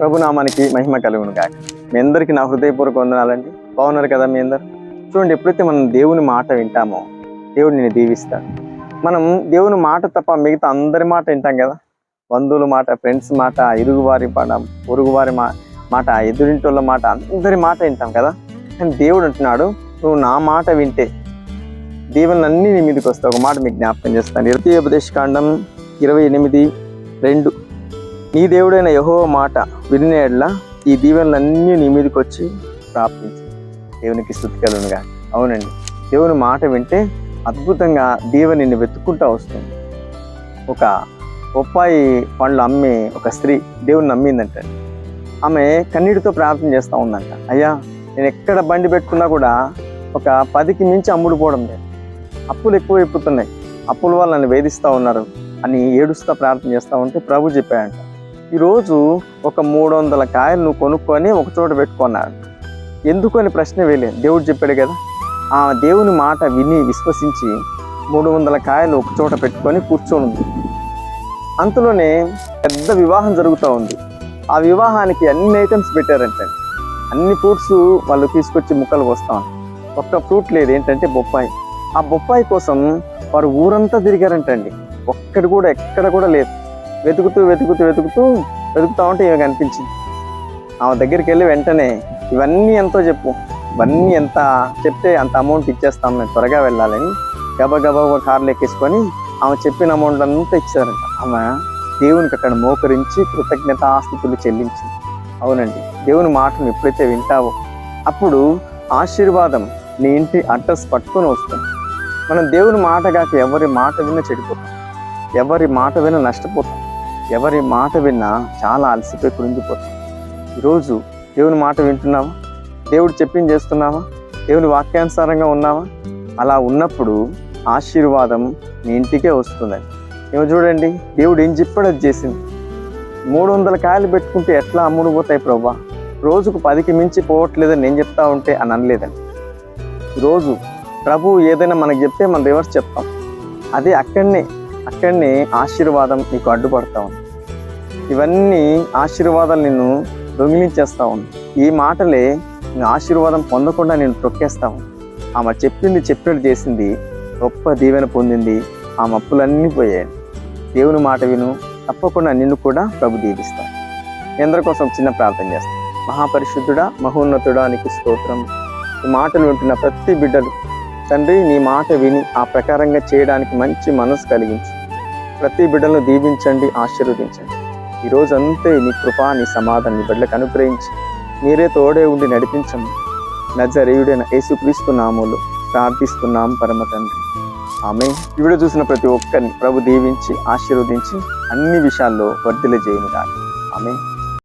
ప్రభునామానికి మహిమ కలుగును కాక మీ అందరికీ నా హృదయపూర్వక వందనాలండి. బాగున్నారు కదా మీ అందరు? చూడండి ఎప్పుడైతే మనం దేవుని మాట వింటామో దేవుడు నిన్ను దీవిస్తాడు. మనం దేవుని మాట తప్ప మిగతా అందరి మాట వింటాం కదా? బంధువుల మాట ఫ్రెండ్స్ మాట ఇరుగువారి మాట పొరుగువారి మా మాట ఎదురింటోళ్ళ మాట అందరి మాట వింటాం కదా? కానీ దేవుడు అంటున్నాడు నువ్వు నా మాట వింటే దీవెనలన్నీ నీ మీదకి వస్తాయి. ఒక మాట మీకు జ్ఞాపకం చేస్తాను. ఇరవై ఉపదేశకాండం ఇరవై ఎనిమిది రెండు. నీ దేవుడైన యహో మాట వినేట్లా ఈ దీవెనలన్నీ నీ మీదకి వచ్చి ప్రాప్తించి. దేవునికి స్థుతికలుగా అవునండి. దేవుని మాట వింటే అద్భుతంగా దీవెన నిన్ను వెతుక్కుంటూ వస్తుంది. ఒక బొప్పాయి పండ్లు అమ్మే ఒక స్త్రీ దేవుని నమ్మిందంట. ఆమె కన్నీటితో ప్రార్థన చేస్తూ ఉందంట. అయ్యా నేను ఎక్కడ బండి పెట్టుకున్నా కూడా ఒక పదికి మించి అమ్ముడు పోవడం లేదు. అప్పులు ఎక్కువ అయిపోతున్నాయి. అప్పుల వల్ల నన్ను వేధిస్తూ ఉన్నారు అని ఏడుస్తూ ప్రార్థన చేస్తూ ఉంటే ప్రభు చెప్పాడంట. ఈరోజు ఒక మూడు వందల కాయలను కొనుక్కొని ఒక చోట పెట్టుకున్నాడు. ఎందుకు అని ప్రశ్న వేయలేదు దేవుడు చెప్పాడు కదా. ఆ దేవుని మాట విని విశ్వసించి మూడు వందల కాయలు ఒక చోట పెట్టుకొని కూర్చొని. ఉంది అంతలోనే పెద్ద వివాహం జరుగుతూ ఉంది. ఆ వివాహానికి అన్ని ఐటమ్స్ పెట్టారంటే. అన్ని ఫ్రూట్స్ వాళ్ళు తీసుకొచ్చి ముక్కలు వస్తాం ఒక్క ఫ్రూట్ లేదు. ఏంటంటే బొప్పాయి. ఆ బొప్పాయి కోసం వారు ఊరంతా తిరిగారంటండి. ఒక్కటి కూడా ఎక్కడ కూడా లేదు. వెతుకుతూ వెతుకుతూ వెతుకుతూ వెతుకుతా ఉంటే ఇవి కనిపించింది? ఆమె దగ్గరికి వెళ్ళి వెంటనే ఇవన్నీ ఎంతో చెప్పు. ఇవన్నీ ఎంత చెప్తే అంత అమౌంట్ ఇచ్చేస్తాం మేము త్వరగా వెళ్ళాలని. గబ గబా కార్లు ఎక్కేసుకొని ఆమె చెప్పిన అమౌంట్ అంతా ఇచ్చారంట ఆమె దేవునికి అక్కడ మోకరించి కృతజ్ఞత ఆస్తితులు చెల్లించింది. అవునండి దేవుని మాటను ఎప్పుడైతే వింటావో అప్పుడు ఆశీర్వాదం నీ ఇంటి అడ్రస్ పట్టుకొని వస్తుంది. మనం దేవుని మాట కాక ఎవరి మాట విన చెడిపోతాం. ఎవరి మాట విన నష్టపోతాం. ఎవరి మాట విన్నా చాలా అలసిపోయి కృంగిపోతాం. ఈరోజు దేవుని మాట వింటున్నావా? దేవుడు చెప్పింది చేస్తున్నావా? దేవుని వాక్యానుసారంగా ఉన్నావా? అలా ఉన్నప్పుడు ఆశీర్వాదం నీ ఇంటికే వస్తుందని. ఏమో చూడండి దేవుడు ఏం చెప్పాడు అది చేసింది? మూడు వందల కాయలు పెట్టుకుంటే ఎట్లా అమ్ముడు పోతాయి ప్రభా? రోజుకు పదికి మించి పోవట్లేదని నేను చెప్తా ఉంటే అని అనలేదండి ఈరోజు ప్రభు ఏదైనా మనకు చెప్తే మనం రివర్స్ చెప్తాం. అదే అక్కడనే అక్కడనే ఆశీర్వాదం నీకు అడ్డుపడతా ఉంది. ఇవన్నీ ఆశీర్వాదాలు నిన్ను దొంగిలించేస్తా ఉంది. ఈ మాటలే నేను ఆశీర్వాదం పొందకుండా నేను తొక్కేస్తా ఉంది. ఆమె చెప్పింది చెప్పినట్టు చేసింది గొప్ప దీవెన పొందింది ఆ మప్పులన్నీ పోయాయి. దేవుని మాట విను తప్పకుండా నిన్ను కూడా ప్రభు దీవిస్తాను ఎందరి కోసం చిన్న ప్రార్థన చేస్తాను మహాపరిశుద్ధుడా మహోన్నతుడా నీకు స్తోత్రం. ఈ మాటలు వింటున్న ప్రతి బిడ్డలు తండ్రి నీ మాట విని ఆ ప్రకారంగా చేయడానికి మంచి మనసు కలిగించు. ప్రతి బిడ్డలను దీవించండి ఆశీర్వదించండి. ఈ అంతే నీ కృప నీ సమాధానం నీ బిడ్డలకు అనుగ్రహించి మీరే తోడే ఉండి నడిపించండి నజరేయుడైన యేసుక్రీస్తు నామూలు ప్రార్థిస్తున్నాం పరమ తండ్రి. ఆమె ఈ వీడియో చూసిన ప్రతి ఒక్కరిని ప్రభు దీవించి ఆశీర్వదించి అన్ని విషయాల్లో వర్ధిల చేయను ఆమె